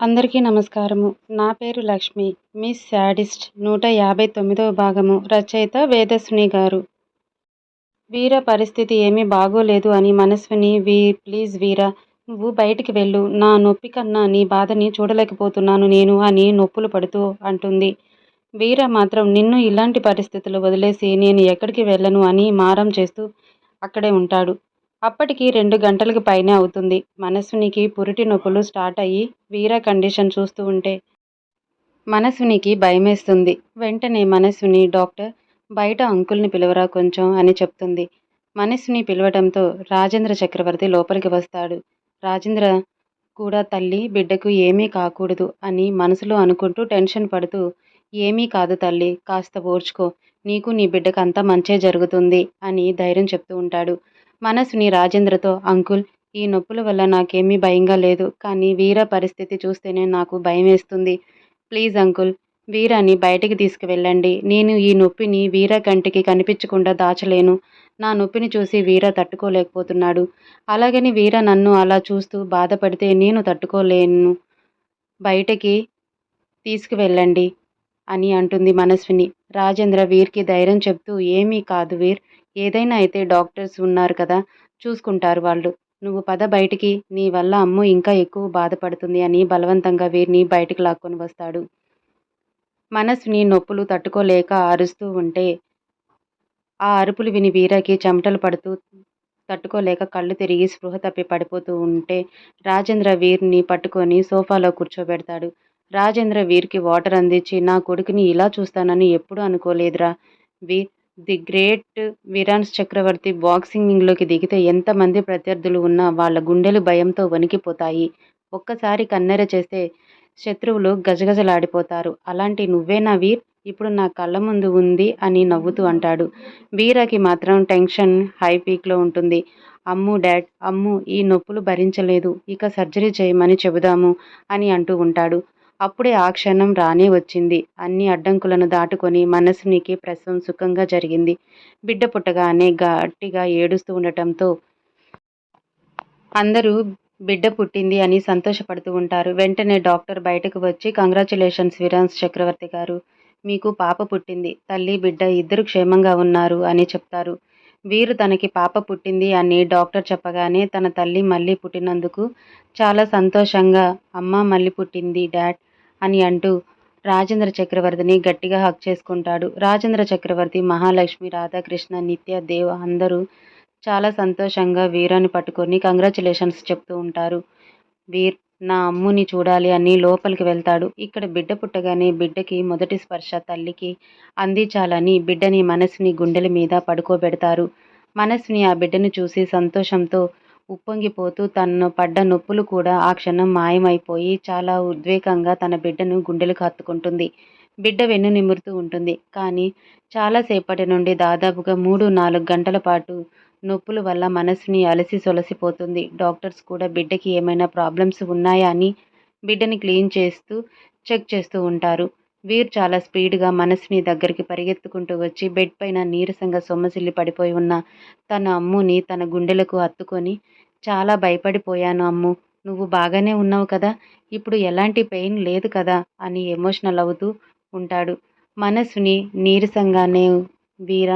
అందరికీ నమస్కారము. నా పేరు లక్ష్మి. మిస్ శాడిస్ట్ నూట యాభై తొమ్మిదవ భాగము. రచయిత వేదస్విని గారు. వీర పరిస్థితి ఏమీ బాగోలేదు అని మనస్విని వీ ప్లీజ్ వీర నువ్వు బయటికి వెళ్ళు. నా నొప్పి కన్నా నీ బాధని చూడలేకపోతున్నాను నేను అని నొప్పులు పడుతూ అంటుంది. వీర మాత్రం నిన్ను ఇలాంటి పరిస్థితులు వదిలేసి నేను ఎక్కడికి వెళ్ళను అని మారం చేస్తూ అక్కడే ఉంటాడు. అప్పటికి రెండు గంటలకు పైనే అవుతుంది. మనస్వినికి పురిటి నొప్పులు స్టార్ట్ అయ్యి వీర కండిషన్ చూస్తూ ఉంటే మనస్వినికి భయమేస్తుంది. వెంటనే మనస్విని డాక్టర్ బయట అంకుల్ని పిలవరా కొంచెం అని చెప్తుంది. మనస్విని పిలవడంతో రాజేంద్ర చక్రవర్తి లోపలికి వస్తాడు. రాజేంద్ర కూడా తల్లి బిడ్డకు ఏమీ కాకూడదు అని మనసులో అనుకుంటూ టెన్షన్ పడుతూ ఏమీ కాదు తల్లి కాస్త ఓర్చుకో నీకు నీ బిడ్డకు అంతా మంచే జరుగుతుంది అని ధైర్యం చెప్తూ ఉంటాడు. మనసుని రాజేంద్రతో అంకుల్ ఈ నొప్పుల వల్ల నాకేమీ భయంగా లేదు కానీ వీర పరిస్థితి చూస్తేనే నాకు భయం వేస్తుంది. ప్లీజ్ అంకుల్ వీరాని బయటికి తీసుకువెళ్ళండి. నేను ఈ నొప్పిని వీర కంటికి కనిపించకుండా దాచలేను. నా నొప్పిని చూసి వీర తట్టుకోలేకపోతున్నాడు. అలాగని వీర నన్ను అలా చూస్తూ బాధపడితే నేను తట్టుకోలేను. బయటకి తీసుకువెళ్ళండి అని అంటుంది మనస్విని. రాజేంద్ర వీర్కి ధైర్యం చెప్తూ ఏమీ కాదు వీర్ ఏదైనా అయితే డాక్టర్స్ ఉన్నారు కదా చూసుకుంటారు వాళ్ళు. నువ్వు పద బయటికి నీ వల్ల అమ్ము ఇంకా ఎక్కువ బాధపడుతుంది అని బలవంతంగా వీరిని బయటికి లాక్కొని వస్తాడు. మనస్సుని నొప్పులు తట్టుకోలేక అరుస్తూ ఉంటే ఆ అరుపులు విని వీరకి చెమటలు పడుతూ తట్టుకోలేక కళ్ళు తిరిగి స్పృహ తప్పి పడిపోతూ ఉంటే రాజేంద్ర వీర్ని పట్టుకొని సోఫాలో కూర్చోబెడతాడు. రాజేంద్ర వీర్కి వాటర్ అందించి నా కొడుకుని ఇలా చూస్తానని ఎప్పుడూ అనుకోలేదురా. వీర్ ది గ్రేట్ విరాన్స్ చక్రవర్తి బాక్సింగ్లోకి దిగితే ఎంతమంది ప్రత్యర్థులు ఉన్నా వాళ్ళ గుండెలు భయంతో వణికిపోతాయి. ఒక్కసారి కన్నెర చేస్తే శత్రువులు గజగజలాడిపోతారు. అలాంటి నువ్వేనా వీర్? ఇప్పుడు నా కళ్ళ ముందు ఉంది అని నవ్వుతూ అంటాడు. వీరకి మాత్రం టెన్షన్ హై పీక్లో ఉంటుంది. అమ్ము డాడ్ అమ్ము ఈ నొప్పులు భరించలేదు. ఇక సర్జరీ చేయమని చెబుదాము అని అంటూ ఉంటాడు. అప్పుడే ఆ క్షణం రానే వచ్చింది. అన్ని అడ్డంకులను దాటుకొని మనసునికి ప్రసవం సుఖంగా జరిగింది. బిడ్డ పుట్టగానే గట్టిగా ఏడుస్తూ ఉండటంతో అందరూ బిడ్డ పుట్టింది అని సంతోషపడుతూ ఉంటారు. వెంటనే డాక్టర్ బయటకు వచ్చి కంగ్రాచులేషన్స్ విరాన్స్ చక్రవర్తి గారు మీకు పాప పుట్టింది. తల్లి బిడ్డ ఇద్దరు క్షేమంగా ఉన్నారు అని చెప్తారు. వీరు తనకి పాప పుట్టింది అని డాక్టర్ చెప్పగానే తన తల్లి మళ్ళీ పుట్టినందుకు చాలా సంతోషంగా అమ్మ మళ్ళీ పుట్టింది డాడ్ అని అంటూ రాజేంద్ర చక్రవర్తిని గట్టిగా హక్ చేసుకుంటాడు. రాజేంద్ర చక్రవర్తి మహాలక్ష్మి రాధాకృష్ణ నిత్య దేవ్ అందరూ చాలా సంతోషంగా వీరాన్ని పట్టుకొని కంగ్రాచులేషన్స్ చెప్తూ ఉంటారు. వీర్ నా అమ్ముని చూడాలి అని లోపలికి వెళ్తాడు. ఇక్కడ బిడ్డ పుట్టగానే బిడ్డకి మొదటి స్పర్శ తల్లికి. అందించాలని బిడ్డని మనసుని గుండెల మీద పడుకోబెడతారు. మనసుని ఆ బిడ్డను చూసి సంతోషంతో ఉప్పొంగిపోతూ తను పడ్డ నొప్పులు కూడా ఆ క్షణం మాయమైపోయి చాలా ఉద్వేగంగా తన బిడ్డను గుండెలకు హత్తుకుంటుంది. బిడ్డ వెన్ను నిమురుతూ ఉంటుంది. కానీ చాలాసేపటి నుండి దాదాపుగా మూడు నాలుగు గంటల పాటు నొప్పుల వల్ల మనసుని అలసి సొలసిపోతుంది. డాక్టర్స్ కూడా బిడ్డకి ఏమైనా ప్రాబ్లమ్స్ ఉన్నాయా అని బిడ్డని క్లీన్ చేస్తూ చెక్ చేస్తూ ఉంటారు. వీర్ చాలా స్పీడ్గా మనసుని దగ్గరికి పరిగెత్తుకుంటూ వచ్చి బెడ్ పైన నీరసంగా సొమ్మసిల్లి పడిపోయి ఉన్న తన అమ్ముని తన గుండెలకు హత్తుకొని చాలా భయపడిపోయాను అమ్ము నువ్వు బాగానే ఉన్నావు కదా ఇప్పుడు ఎలాంటి పెయిన్ లేదు కదా అని ఎమోషనల్ అవుతూ ఉంటాడు. మనసుని నీరసంగానే వీర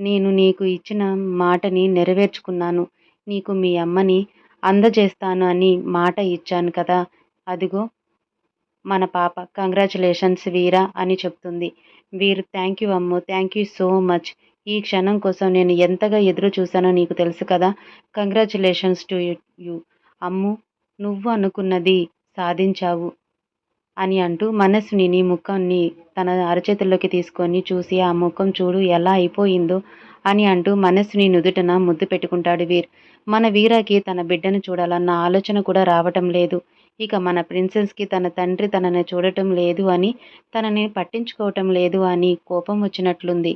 నేను నీకు ఇచ్చిన మాటని నెరవేర్చుకున్నాను. నీకు మీ అమ్మని అందజేస్తాను అని మాట ఇచ్చాను కదా. అదిగో మన పాప. కంగ్రాచులేషన్స్ వీరా అని చెప్తుంది. Veeru thank you Ammu. Thank you so much ఈ క్షణం కోసం నేను ఎంతగా ఎదురు చూశానో నీకు తెలుసు కదా. కంగ్రాచులేషన్స్ టు యూ అమ్ము నువ్వు అనుకున్నది సాధించావు. అని అంటూ మనస్సుని నీ ముఖాన్ని తన అరచేతుల్లోకి తీసుకొని చూసి ఆ ముఖం చూడు ఎలా అయిపోయిందో అని అంటూ మనస్సుని నుదుటన ముద్దు పెట్టుకుంటాడు వీర్. మన వీరాకి తన బిడ్డను చూడాలన్న ఆలోచన కూడా రావటం లేదు. ఇక మన ప్రిన్సెస్కి తన తండ్రి తనని చూడటం లేదు అని తనని పట్టించుకోవటం లేదు అని కోపం వచ్చినట్లుంది.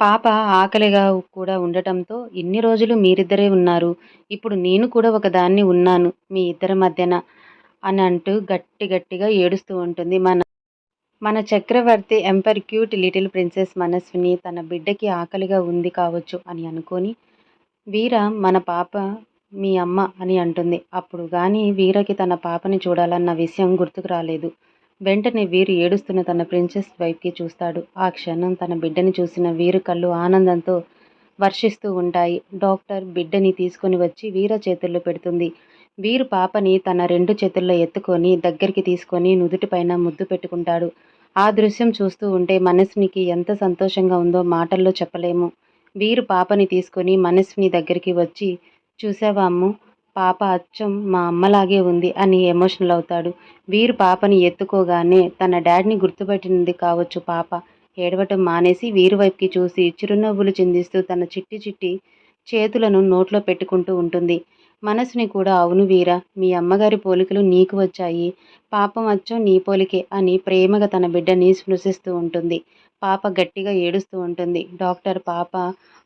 పాప ఆకలిగా కూడా ఉండటంతో ఇన్ని రోజులు మీరిద్దరే ఉన్నారు. ఇప్పుడు నేను కూడా ఒకదాన్ని ఉన్నాను మీ ఇద్దరి మధ్యన. అని అంటూ గట్టి గట్టిగా ఏడుస్తూ ఉంటుంది. మన మన Chakravarthi emperor cute little princess Manaswini తన బిడ్డకి ఆకలిగా ఉంది కావచ్చు అని అనుకొని వీర మన పాప మీ అమ్మ అని అంటుంది. అప్పుడు కానీ వీరకి తన పాపని చూడాలన్న విషయం గుర్తుకు రాలేదు. వెంటనే వీరు ఏడుస్తున్న తన ప్రిన్సెస్ వైఫ్కి చూస్తాడు. ఆ క్షణం తన బిడ్డని చూసిన వీరు కళ్ళు ఆనందంతో వర్షిస్తూ ఉంటాయి. డాక్టర్ బిడ్డని తీసుకొని వచ్చి వీర చేతుల్లో పెడుతుంది. వీరు పాపని తన రెండు చేతుల్లో ఎత్తుకొని దగ్గరికి తీసుకొని నుదుటిపైన ముద్దు పెట్టుకుంటాడు. ఆ దృశ్యం చూస్తూ ఉంటే మనసునికి ఎంత సంతోషంగా ఉందో మాటల్లో చెప్పలేము. వీరు పాపని తీసుకొని మనస్విని దగ్గరికి వచ్చి చూసావా అమ్ము పాప అచ్చం మా అమ్మలాగే ఉంది అని ఎమోషనల్ అవుతాడు. వీరు పాపని ఎత్తుకోగానే తన డాడీని గుర్తుపెట్టినది కావచ్చు పాప. ఏడవటం మానేసి వీరు వైపుకి చూసి చిరునవ్వులు చిందిస్తూ తన చిట్టి చిట్టి చేతులను నోట్లో పెట్టుకుంటూ ఉంటుంది. మనసుని కూడా అవును వీరా. మీ అమ్మగారి పోలికలు నీకు వచ్చాయి. పాపం అచ్చం నీ పోలికే అని ప్రేమగా తన బిడ్డని స్పృశిస్తూ ఉంటుంది. పాప గట్టిగా ఏడుస్తూ ఉంటుంది. డాక్టర్ పాప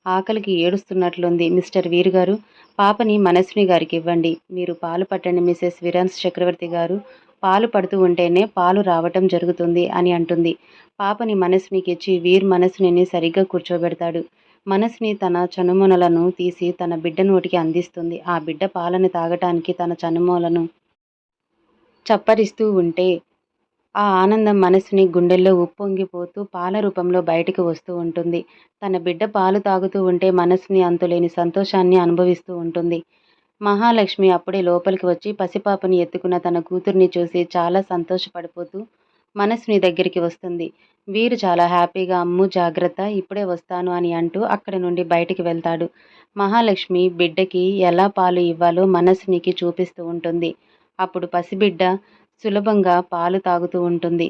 ఆకలికి ఏడుస్తున్నట్లుంది. మిస్టర్ వీర్ గారు పాపని మనస్విని గారికి ఇవ్వండి. మీరు పాలు పట్టండి మిసెస్ విరాన్స్ చక్రవర్తి గారు. పాలు పడుతూ ఉంటేనే పాలు రావటం జరుగుతుంది అని అంటుంది. పాపని మనస్వినికి ఇచ్చి వీర్ మనస్విని సరిగ్గా కూర్చోబెడతాడు. మనసుని తన చనుమొనలను తీసి తన బిడ్డ నోటికి అందిస్తుంది. ఆ బిడ్డ పాలను తాగటానికి తన చనుమోలను చప్పరిస్తూ ఉంటే ఆ ఆనందం మనసుని గుండెల్లో ఉప్పొంగిపోతూ పాల రూపంలో బయటికి వస్తూ ఉంటుంది. తన బిడ్డ పాలు తాగుతూ ఉంటే మనసుని అంతులేని సంతోషాన్ని అనుభవిస్తూ ఉంటుంది. మహాలక్ష్మి అప్పుడే లోపలికి వచ్చి పసిపాపని ఎత్తుకున్న తన కూతుర్ని చూసి చాలా సంతోషపడిపోతూ మనసుని దగ్గరికి వస్తుంది. వీరు చాలా హ్యాపీగా అమ్ము జాగ్రత్త ఇప్పుడే వస్తాను అని అంటూ అక్కడి నుండి బయటికి వెళ్తాడు. మహాలక్ష్మి బిడ్డకి ఎలా పాలు ఇవ్వాలో మనసునికి చూపిస్తూ ఉంటుంది. అప్పుడు పసిబిడ్డ సులభంగా పాలు తాగుతూ ఉంటుంది.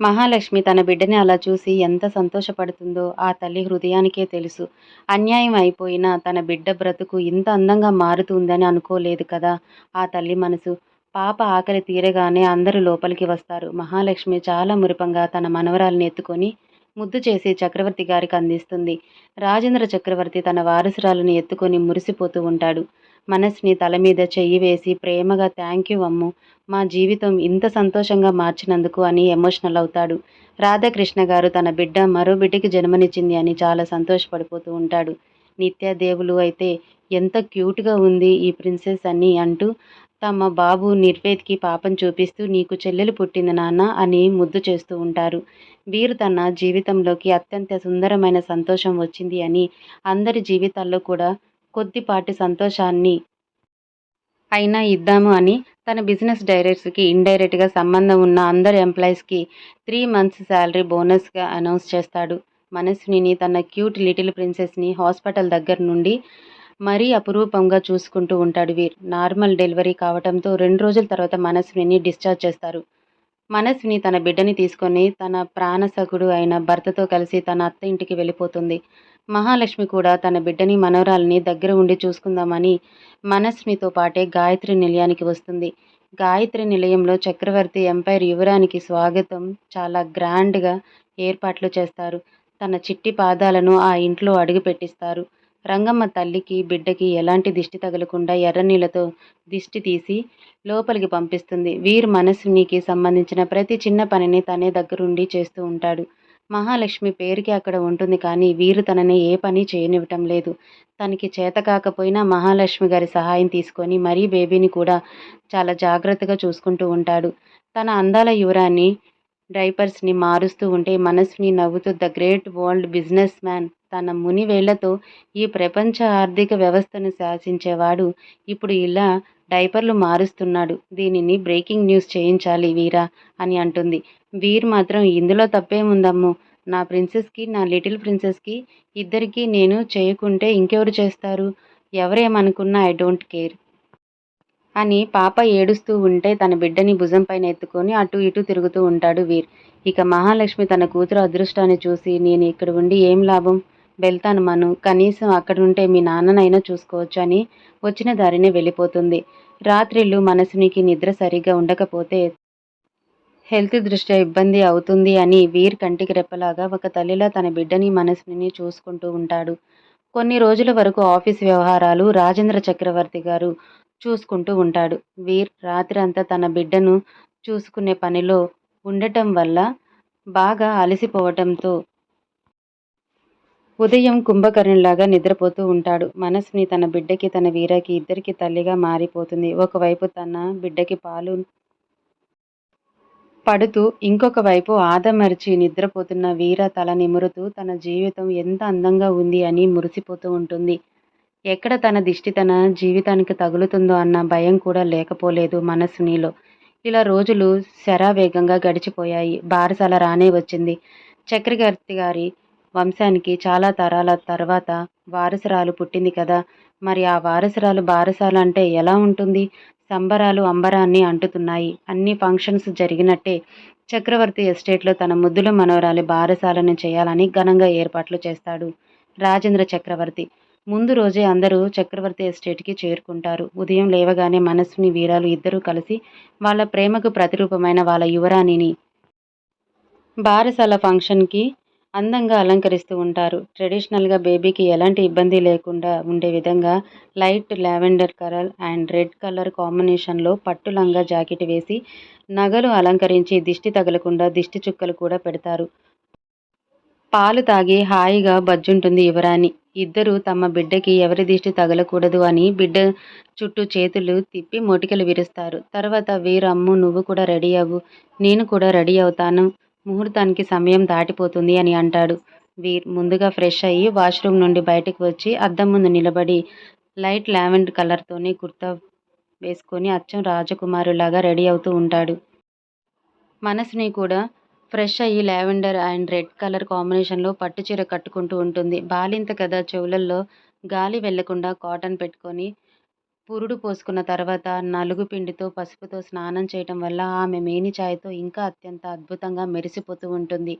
మహాలక్ష్మి తన బిడ్డని అలా చూసి ఎంత సంతోషపడుతుందో ఆ తల్లి హృదయానికే తెలుసు. అన్యాయం అయిపోయినా తన బిడ్డ బ్రతుకు ఇంత అందంగా మారుతుందని అనుకోలేదు కదా ఆ తల్లి మనసు. పాప ఆకలి తీరగానే అందరూ లోపలికి వస్తారు. మహాలక్ష్మి చాలా మురిపంగా తన మనవరాల్ని ఎత్తుకొని ముద్దు చేసి చక్రవర్తి గారికి అందిస్తుంది. రాజేంద్ర చక్రవర్తి తన వారసురాలను ఎత్తుకొని మురిసిపోతూ ఉంటాడు. మనస్ని తల మీద చెయ్యి వేసి ప్రేమగా థ్యాంక్ యూ అమ్ము మా జీవితం ఇంత సంతోషంగా మార్చినందుకు అని ఎమోషనల్ అవుతాడు. రాధాకృష్ణ గారు తన బిడ్డ మరో బిడ్డకి జన్మనిచ్చింది అని చాలా సంతోషపడిపోతూ ఉంటాడు. నిత్యాదేవులు అయితే ఎంత క్యూట్గా ఉంది ఈ ప్రిన్సెస్ అని అంటూ తమ బాబు నిర్వేద్కి పాపం చూపిస్తూ నీకు చెల్లెలు పుట్టింది నాన్న అని ముద్దు చేస్తూ ఉంటారు. వీరు తన జీవితంలోకి అత్యంత సుందరమైన సంతోషం వచ్చింది అని అందరి జీవితాల్లో కూడా కొద్దిపాటి సంతోషాన్ని అయినా ఇద్దాము అని తన బిజినెస్ డైరెక్టర్స్కి ఇండైరెక్ట్గా సంబంధం ఉన్న అందరు ఎంప్లాయీస్కి త్రీ మంత్స్ శాలరీ బోనస్గా అనౌన్స్ చేస్తాడు. మనస్విని తన క్యూట్ లిటిల్ ప్రిన్సెస్ని హాస్పిటల్ దగ్గర నుండి మరీ అపురూపంగా చూసుకుంటూ ఉంటాడు వీర్. నార్మల్ డెలివరీ కావడంతో రెండు రోజుల తర్వాత మనస్విని డిశ్చార్జ్ చేస్తారు. మనస్విని తన బిడ్డని తీసుకొని తన ప్రాణసకుడు అయిన భర్తతో కలిసి తన అత్త ఇంటికి వెళ్ళిపోతుంది. మహాలక్ష్మి కూడా తన బిడ్డని మనవరాల్ని దగ్గర ఉండి చూసుకుందామని మనస్వినితో పాటే గాయత్రి నిలయానికి వస్తుంది. గాయత్రి నిలయంలో చక్రవర్తి ఎంపైర్ యువరానికి స్వాగతం చాలా గ్రాండ్గా ఏర్పాట్లు చేస్తారు. తన చిట్టి పాదాలను ఆ ఇంట్లో అడుగు పెట్టిస్తారు రంగమ్మ తల్లికి బిడ్డకి ఎలాంటి దిష్టి తగలకుండా ఎర్రనీళ్ళతో దిష్టి తీసి లోపలికి పంపిస్తుంది. వీరు మనస్సునికి సంబంధించిన ప్రతి చిన్న పనిని తనే దగ్గరుండి చేస్తూ ఉంటాడు. మహాలక్ష్మి పేరుకి అక్కడ ఉంటుంది కానీ వీరు తనని ఏ పని చేయనివ్వటం లేదు. తనకి చేత కాకపోయినా మహాలక్ష్మి గారి సహాయం తీసుకొని మరీ బేబీని కూడా చాలా జాగ్రత్తగా చూసుకుంటూ ఉంటాడు. తన అందాల యువరాన్ని డైపర్స్ని మారుస్తూ ఉంటే మనస్సుని నవ్వుతూ the great world businessman తన మునివేళ్ళతో ఈ ప్రపంచ ఆర్థిక వ్యవస్థను శాసించేవాడు. ఇప్పుడు ఇలా డైపర్లు మారుస్తున్నాడు. దీనిని బ్రేకింగ్ న్యూస్ చేయించాలి వీరా అని అంటుంది. వీర్ మాత్రం ఇందులో తప్పేముందమ్మో? నా ప్రిన్సెస్కి నా లిటిల్ ప్రిన్సెస్కి ఇద్దరికీ నేను చేయకుంటే ఇంకెవరు చేస్తారు? ఎవరేమనుకున్నా ఐ డోంట్ కేర్. అని పాప ఏడుస్తూ ఉంటే తన బిడ్డని భుజం పైన ఎత్తుకొని అటు ఇటు తిరుగుతూ ఉంటాడు వీర్. ఇక మహాలక్ష్మి తన కూతురు అదృష్టాన్ని చూసి నేను ఇక్కడ ఉండి ఏం లాభం? వెళ్తాను మను. కనీసం అక్కడ ఉంటే మీ నాన్ననైనా చూసుకోవచ్చు అని వచ్చిన దారినే వెళ్ళిపోతుంది. రాత్రిళ్ళు మనసునికి నిద్ర సరిగ్గా ఉండకపోతే హెల్త్ దృష్ట్యా ఇబ్బంది అవుతుంది అని వీర్ కంటికి రెప్పలాగా ఒక తల్లిలా తన బిడ్డని మనసుని చూసుకుంటూ ఉంటాడు. కొన్ని రోజుల వరకు ఆఫీస్ వ్యవహారాలు రాజేంద్ర చక్రవర్తి గారు చూసుకుంటూ ఉంటాడు వీర్ రాత్రి అంతా తన బిడ్డను చూసుకునే పనిలో ఉండటం వల్ల బాగా అలసిపోవటంతో ఉదయం కుంభకర్ణులాగా నిద్రపోతూ ఉంటాడు. మనస్ని తన బిడ్డకి, తన వీరకి ఇద్దరికి తల్లిగా మారిపోతుంది. ఒకవైపు తన బిడ్డకి పాలు పడుతూ ఇంకొక వైపు ఆదమర్చి నిద్రపోతున్న వీర తల నిమురుతూ తన జీవితం ఎంత అందంగా ఉంది అని మురిసిపోతూ ఉంటుంది. ఎక్కడ తన దిష్టి తన జీవితానికి తగులుతుందో అన్న భయం కూడా లేకపోలేదు మనస్వినిలో. ఇలా రోజులు శరవేగంగా గడిచిపోయాయి. బారసాల రానే వచ్చింది. చక్రవర్తి గారి వంశానికి చాలా తరాల తర్వాత వారసురాలు పుట్టింది కదా! మరి ఆ వారసురాలు బారసాల అంటే ఎలా ఉంటుంది? సంబరాలు అంబరాన్ని అంటుతున్నాయి. అన్ని ఫంక్షన్స్ జరిగినట్టే చక్రవర్తి ఎస్టేట్లో తన ముద్దుల మనవరాలి బారసాలను చేయాలని ఘనంగా ఏర్పాట్లు చేస్తాడు రాజేంద్ర చక్రవర్తి. ముందు రోజే అందరూ చక్రవర్తి ఎస్టేట్కి చేరుకుంటారు. ఉదయం లేవగానే మనస్విని, వీరాలు ఇద్దరూ కలిసి వాళ్ళ ప్రేమకు ప్రతిరూపమైన వాళ్ళ యువరాణిని బారసాల ఫంక్షన్కి అందంగా అలంకరిస్తూ ఉంటారు. ట్రెడిషనల్గా బేబీకి ఎలాంటి ఇబ్బంది లేకుండా ఉండే విధంగా light lavender colour and red colour కాంబినేషన్లో పట్టు లంగా జాకెట్ వేసి నగలు అలంకరించి దిష్టి తగలకుండా దిష్టి చుక్కలు కూడా పెడతారు. పాలు తాగి హాయిగా బజ్జుంటుంది యువరాణి. ఇద్దరు తమ బిడ్డకి ఎవరి దిష్టి తగలకూడదు అని బిడ్డ చుట్టూ చేతులు తిప్పి మొటికలు విరుస్తారు. తర్వాత వీరు అమ్ము నువ్వు కూడా రెడీ అవ్వు. నేను కూడా రెడీ అవుతాను. ముహూర్తానికి సమయం దాటిపోతుంది అని అంటాడు వీర్. ముందుగా ఫ్రెష్ అయ్యి వాష్రూమ్ నుండి బయటకు వచ్చి అద్దం ముందు నిలబడి లైట్ లావెండ్ కలర్తోనే కుర్తా వేసుకొని అచ్చం రాజకుమారులాగా రెడీ అవుతూ ఉంటాడు. మనసుని కూడా ఫ్రెష్ అయ్యి లావెండర్ అండ్ రెడ్ కలర్ కాంబినేషన్లో పట్టు చీర కట్టుకుంటూ ఉంటుంది. బాలింత కదా చెవులల్లో గాలి వెళ్ళకుండా కాటన్ పెట్టుకొని పురుడు పోసుకున్న తర్వాత నలుగు పిండితో పసుపుతో స్నానం చేయటం వల్ల ఆమె మేని ఛాయతో ఇంకా అత్యంత అద్భుతంగా మెరిసిపోతూ ఉంటుంది.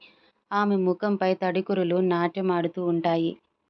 ఆమె ముఖంపై తడికురులు నాట్యమాడుతూ ఉంటాయి.